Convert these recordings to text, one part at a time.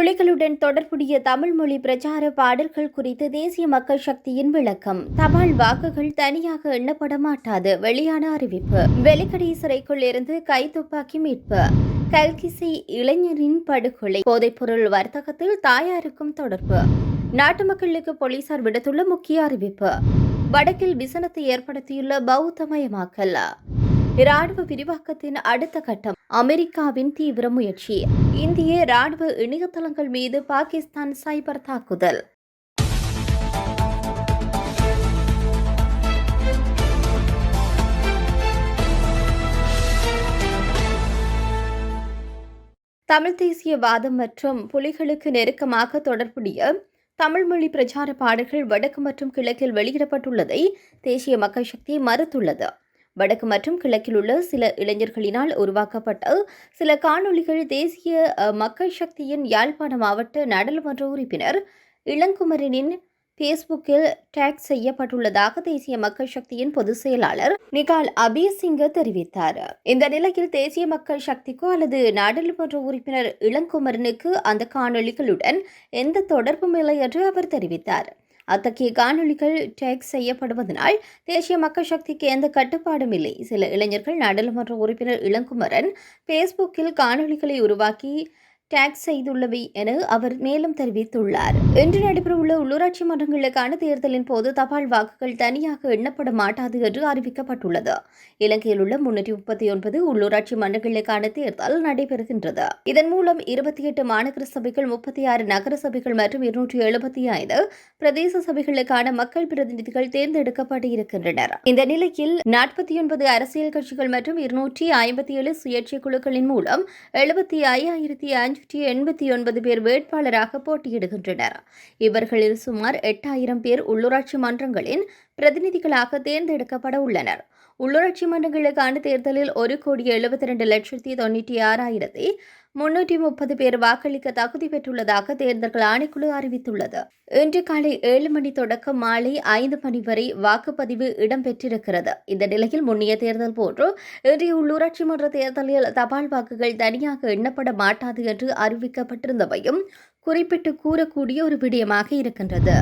புலிகளுடன் தொடர்புடைய தமிழ் மொழி பிரச்சார பாடல்கள் குறித்து தேசிய மக்கள் சக்தியின் விளக்கம். தபால் வாக்குகள் தனியாக எண்ணப்பட மாட்டாது. வெளியான அறிவிப்பு. வெலிக்கடை சிறைக்குள் இருந்து கைத்துப்பாக்கி மீட்பு. கல்கிசி இளைஞரின் படுகொலை. போதைப்பொருள் வர்த்தகத்தில் தாயாருக்கும் தொடர்பு. நாட்டு மக்களுக்கு போலீசார் விடுத்துள்ள முக்கிய அறிவிப்பு. வடக்கில் விசனத்தை ஏற்படுத்தியுள்ள பௌத்தமயமாக்கல். இராணுவ விரிவாக்கத்தின் அடுத்த கட்டம் அமெரிக்காவின் தீவிர முயற்சி. இந்திய இராணுவ இணையதளங்கள் மீது பாகிஸ்தான் சைபர் தாக்குதல். தமிழ் தேசியவாதம் மற்றும் புலிகளுக்கு நெருக்கமாக தொடர்புடைய தமிழ் மொழி பிரச்சார பாடல்கள் வடக்கு மற்றும் கிழக்கில் வெளியிடப்பட்டுள்ளதை தேசிய மக்கள் சக்தி மறுத்துள்ளது. வடக்கு மற்றும் கிழக்கில் உள்ள சில இளைஞர்களினால் உருவாக்கப்பட்ட சில காணொளிகள் தேசிய மக்கள் சக்தியின் யாழ்ப்பாண மாவட்ட நாடாளுமன்ற உறுப்பினர் இளங்குமரனின் பேஸ்புக்கில் டேக் செய்யப்பட்டுள்ளதாக தேசிய மக்கள் சக்தியின் பொதுச் செயலாளர் நிகால் அபிசிங்க தெரிவித்தார். இந்த நிலையில் தேசிய மக்கள் சக்திக்கோ அல்லது நாடாளுமன்ற உறுப்பினர் இளங்குமரனுக்கு அந்த காணொளிகளுடன் எந்த தொடர்பும் இல்லை என்று அவர் தெரிவித்தார். அத்தகைய காணொளிகள் டேக் செய்யப்படுவதனால் தேசிய மக்கள் சக்திக்கு எந்த கட்டுப்பாடும் இல்லை. சில இளைஞர்கள் நாடாளுமன்ற உறுப்பினர் இளங்குமரன் பேஸ்புக்கில் காணொளிகளை உருவாக்கி டேக் செய்துள்ளவை என அவர் மேலும் தெரிவித்துள்ளார். இன்று நடைபெறவுள்ள உள்ளூராட்சி மன்றங்களுக்கான தேர்தலின் போது தபால் வாக்குகள் தனியாக எண்ணப்பட மாட்டாது என்று அறிவிக்கப்பட்டுள்ளது. இலங்கையில் உள்ள முன்னூற்றி முப்பத்தி ஒன்பது உள்ளூராட்சி மன்றங்களுக்கான தேர்தல் நடைபெறுகின்றது. இதன் மூலம் இருபத்தி எட்டு மாநகர சபைகள் முப்பத்தி ஆறு நகர சபைகள் மற்றும் இருநூற்றி எழுபத்தி ஐந்து பிரதேச சபைகளுக்கான மக்கள் பிரதிநிதிகள் தேர்ந்தெடுக்கப்பட்டு இருக்கின்றனர். இந்த நிலையில் நாற்பத்தி ஒன்பது அரசியல் கட்சிகள் மற்றும் இருநூற்றி ஐம்பத்தி ஏழு சுயேட்சை குழுக்களின் மூலம் எழுபத்தி ஐயாயிரத்தி அஞ்சூற்றி எண்பத்தி ஒன்பது பேர் வேட்பாளராக போட்டியிடுகின்றனர். இவர்களில் சுமார் எட்டாயிரம் பேர் உள்ளூராட்சி மன்றங்களின் பிரதிநிதிகளாக தேர்ந்தெடுக்கப்பட உள்ளனர். உள்ளூராட்சி மன்றங்களுக்கான தேர்தலில் ஒரு கோடி எழுபத்தி ரெண்டு லட்சத்தி தொண்ணூற்றி ஆறாயிரத்தி முன்னூற்றி முப்பது பேர் வாக்களிக்க தகுதி பெற்றுள்ளதாக தேர்தல்கள் ஆணைக்குழு அறிவித்துள்ளது. இன்று காலை ஏழு மணி தொடக்கம் மாலை ஐந்து மணி வரை வாக்குப்பதிவு இடம்பெற்றிருக்கிறது. இந்த நிலையில் முன்னைய தேர்தல் போன்று இன்றைய உள்ளூராட்சி மன்ற தேர்தலில் தபால் வாக்குகள் தனியாக எண்ணப்பட மாட்டாது என்று அறிவிக்கப்பட்டிருந்தவையும் குறிப்பிட்டு கூறக்கூடிய ஒரு விடயமாக இருக்கின்றது.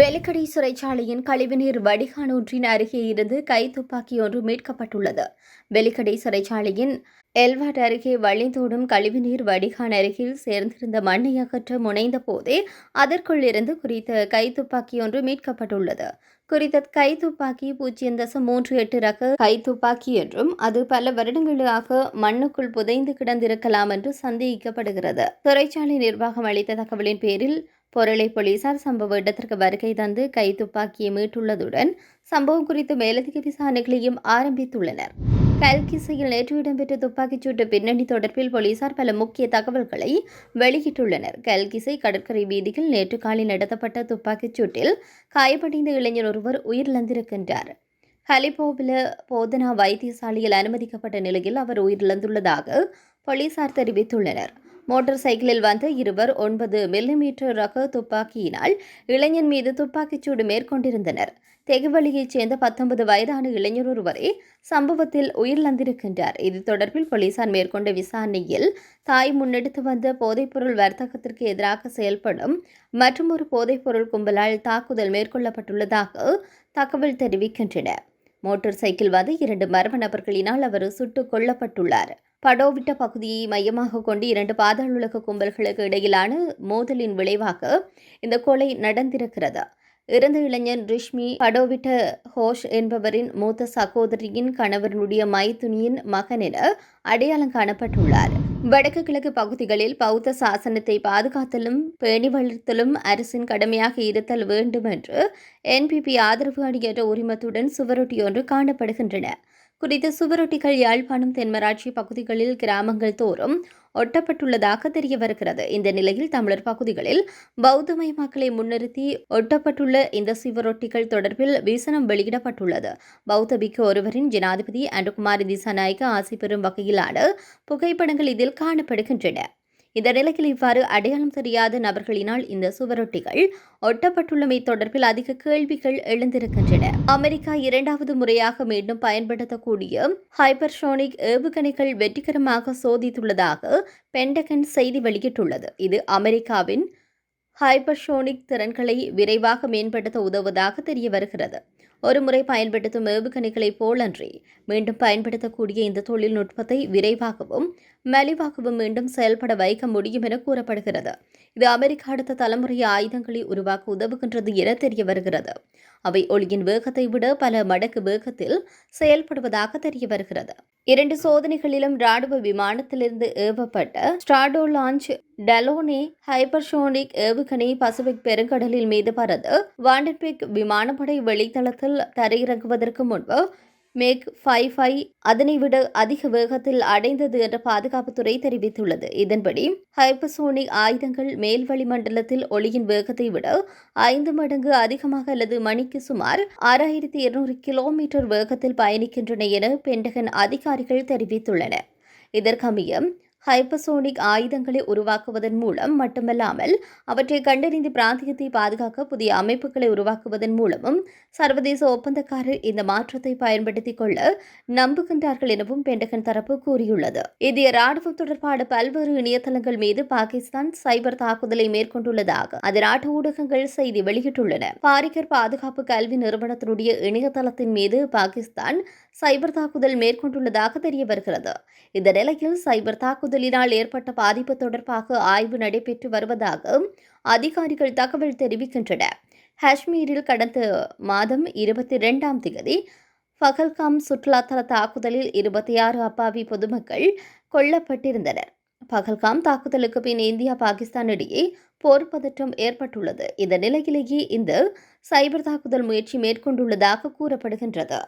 வெலிக்கடை சிறைச்சாலையின் கழிவுநீர் வடிகான் ஒன்றின் அருகே இருந்து கைத்துப்பாக்கி ஒன்று மீட்கப்பட்டுள்ளது. வெலிக்கடை சிறைச்சாலையின் எல்வாட் அருகே வழிந்தோடும் கழிவுநீர் வடிகான் அருகில் சேர்ந்திருந்த மண்ணை அகற்ற முனைந்த போதே அதற்குள் இருந்து குறித்த கைத்துப்பாக்கி ஒன்று மீட்கப்பட்டுள்ளது. குறித்த கைத்துப்பாக்கி பூஜ்ஜியம் தசம் மூன்று எட்டு ரக கைத்துப்பாக்கி என்றும் அது பல வருடங்களாக மண்ணுக்குள் புதைந்து கிடந்திருக்கலாம் என்று சந்தேகிக்கப்படுகிறது. துறைச்சாலை நிர்வாகம் அளித்த தகவலின் பேரில் பொருளை போலீசார் சம்பவ இடத்திற்கு வருகை தந்து கைத்துப்பாக்கியை மீட்டுள்ளதுடன் சம்பவம் குறித்து மேலதிக விசாரணைகளையும் ஆரம்பித்துள்ளனர். கல்கிசையில் நேற்று இடம்பெற்ற துப்பாக்கிச்சூட்டு பின்னணி தொடர்பில் போலீசார் பல முக்கிய தகவல்களை வெளியிட்டுள்ளனர். கல்கிசை கடற்கரை வீதியில் நேற்று காலை நடத்தப்பட்ட துப்பாக்கிச்சூட்டில் காயமடைந்த இளைஞர் ஒருவர் உயிரிழந்திருக்கின்றார். ஹலிபோவில போதனா வைத்தியசாலையில் அனுமதிக்கப்பட்ட நிலையில் அவர் உயிரிழந்துள்ளதாக போலீசார் தெரிவித்துள்ளனர். மோட்டார் சைக்கிளில் வந்த இருவர் ஒன்பது மில்லிமீட்டர் ரக துப்பாக்கியினால் இளைஞன் மீது துப்பாக்கிச்சூடு மேற்கொண்டிருந்தனர். தெகுவழியைச் சேர்ந்த பத்தொன்பது வயதான இளைஞர் ஒருவரே சம்பவத்தில் உயிரிழந்திருக்கின்றார். இது தொடர்பில் போலீசார் மேற்கொண்ட விசாரணையில் தாய் முன்னெடுத்து வந்த போதைப்பொருள் வர்த்தகத்திற்கு எதிராக செயல்படும் மற்றும் ஒரு போதைப்பொருள் கும்பலால் தாக்குதல் மேற்கொள்ளப்பட்டுள்ளதாக தகவல் தெரிவிக்கின்றன. மோட்டார் சைக்கிள் வந்து இரண்டு மர்ம நபர்களினால் அவர் சுட்டுக் கொல்லப்பட்டுள்ளார். படோவிட்ட பகுதியை மையமாக கொண்டு இரண்டு பாதாளுலக கும்பல்களுக்கு இடையிலான மோதலின் விளைவாக இந்த கொலை நடந்திருக்கிறது. இறந்த இளைஞர் ரிஷ்மி படோவிட்ட ஹோஷ் என்பவரின் மூத்த சகோதரியின் கணவனுடைய மைத்துனியின் மகன் என அடையாளம் காணப்பட்டுள்ளார். வடக்கு கிழக்கு பகுதிகளில் பௌத்த சாசனத்தை பாதுகாத்தலும் பேணி வளர்த்தலும் அரசின் கடமையாக இருத்தல் வேண்டும் என்று என்பிபி ஆதரவு அணியற்ற உரிமத்துடன் சுவரொட்டியொன்று காணப்படுகின்றன. குறித்த சுவரொட்டிகள் யாழ்ப்பாணம் தென்மராட்சி பகுதிகளில் கிராமங்கள் தோறும் ஒட்டப்பட்டுள்ளதாக தெரிய வருகிறது. இந்த நிலையில் தமிழர் பகுதிகளில் பௌத்தமயமாக்கலை முன்னிறுத்தி ஒட்டப்பட்டுள்ள இந்த சுவரொட்டிகள் தொடர்பில் விசனம் வெளியிடப்பட்டுள்ளது. பௌத்த பிக்கு ஒருவரின் ஜனாதிபதி அன்றுகுமாரி திசாநாயக்க ஆசை பெறும் வகையிலான புகைப்படங்கள் இதில் காணப்படுகின்றன. இந்த நிலையில் இவ்வாறு அடையாளம் தெரியாத நபர்களினால் இந்த சுவரொட்டிகள் ஒட்டப்பட்டுள்ளமை தொடர்பில் அதிக கேள்விகள் எழுந்திருக்கின்றன. அமெரிக்கா இரண்டாவது முறையாக மீண்டும் பயன்படுத்தக்கூடிய ஹைப்பர்சோனிக் ஏவுகணைகள் வெற்றிகரமாக சோதித்துள்ளதாக பென்டகன் செய்தி வெளியிட்டுள்ளது. இது அமெரிக்காவின் ஹைப்பர்ஷோனிக் திறன்களை விரைவாக மேம்படுத்த உதவுவதாக தெரிய வருகிறது. ஒரு முறை பயன்படுத்தும் ஏவுகணைகளைப் போலன்றி மீண்டும் பயன்படுத்தக்கூடிய இந்த தொழில்நுட்பத்தை விரைவாகவும் மலிவாகவும் மீண்டும் செயல்பட வைக்க முடியும் என கூறப்படுகிறது. இது அமெரிக்கா அடுத்த தலைமுறை ஆயுதங்களை உருவாக்க உதவுகின்றது என தெரிய வருகிறது. அவை ஒளியின் வேகத்தை விட பல மடங்கு வேகத்தில் செயல்படுவதாக தெரிய வருகிறது. இரண்டு சோதனைகளிலும் ராணுவ விமானத்திலிருந்து ஏவப்பட்ட ஸ்ட்ராடோ லான்ச் டெலோனே ஹைப்பர்சோனிக் ஏவுகணை பசிபிக் பெருங்கடலில் மீது பறந்து வாண்டன்பிக் விமானப்படை வெளித்தளத்தில் தரையிறங்குவதற்கு முன்பு மேக் ஃபைவ் ஃபைவ் அதனை விட அதிக வேகத்தில் அடைந்தது என்று பாதுகாப்புத்துறை தெரிவித்துள்ளது. இதன்படி ஹைப்பசோனிக் ஆயுதங்கள் மேல் வளிமண்டலத்தில் ஒளியின் வேகத்தை விட ஐந்து மடங்கு அதிகமாக அல்லது மணிக்கு சுமார் ஆறாயிரத்தி இருநூறு கிலோமீட்டர் வேகத்தில் பயணிக்கின்றன என பென்டகன் அதிகாரிகள் தெரிவித்துள்ளனர். இதற்கமைய ஹைப்பசோனிக் ஆயுதங்களை உருவாக்குவதன் மூலம் மட்டுமல்லாமல் அவற்றை கண்டறிந்து பிராந்தியத்தை பாதுகாக்க புதிய அமைப்புகளை உருவாக்குவதன் மூலமும் சர்வதேச ஒப்பந்தக்காரர் இந்த மாற்றத்தை பயன்படுத்திக் கொள்ள நம்புகின்றார்கள் எனவும் பெண்டகன் தரப்பு கூறியுள்ளது. இந்திய ராணுவம் தொடர்பான பல்வேறு இணையதளங்கள் மீது பாகிஸ்தான் சைபர் தாக்குதலை மேற்கொண்டுள்ளதாக அது நாட்டு ஊடகங்கள் செய்தி வெளியிட்டுள்ளன. பாரிக்கர் பாதுகாப்பு கல்வி நிறுவனத்தினுடைய இணையதளத்தின் மீது பாகிஸ்தான் சைபர் தாக்குதல் மேற்கொண்டுள்ளதாக தெரிய வருகிறது இந்த நிலையில் சைபர் தாக்குதலினால் ஏற்பட்ட பாதிப்பு தொடர்பாக ஆய்வு நடைபெற்று வருவதாக அதிகாரிகள் தகவல் தெரிவிக்கின்றனர் காஷ்மீரில் கடந்த மாதம் இருபத்தி ரெண்டாம் தேதி பகல்காம் சுற்றுலாத்தல தாக்குதலில் இருபத்தி ஆறு அப்பாவி பொதுமக்கள் கொல்லப்பட்டிருந்தனர். பகல்காம் தாக்குதலுக்கு பின் இந்தியா பாகிஸ்தான் இடையே போர் பதற்றம் ஏற்பட்டுள்ளது. இந்த நிலையிலேயே இந்த சைபர் தாக்குதல் முயற்சி மேற்கொண்டுள்ளதாக கூறப்படுகின்றது.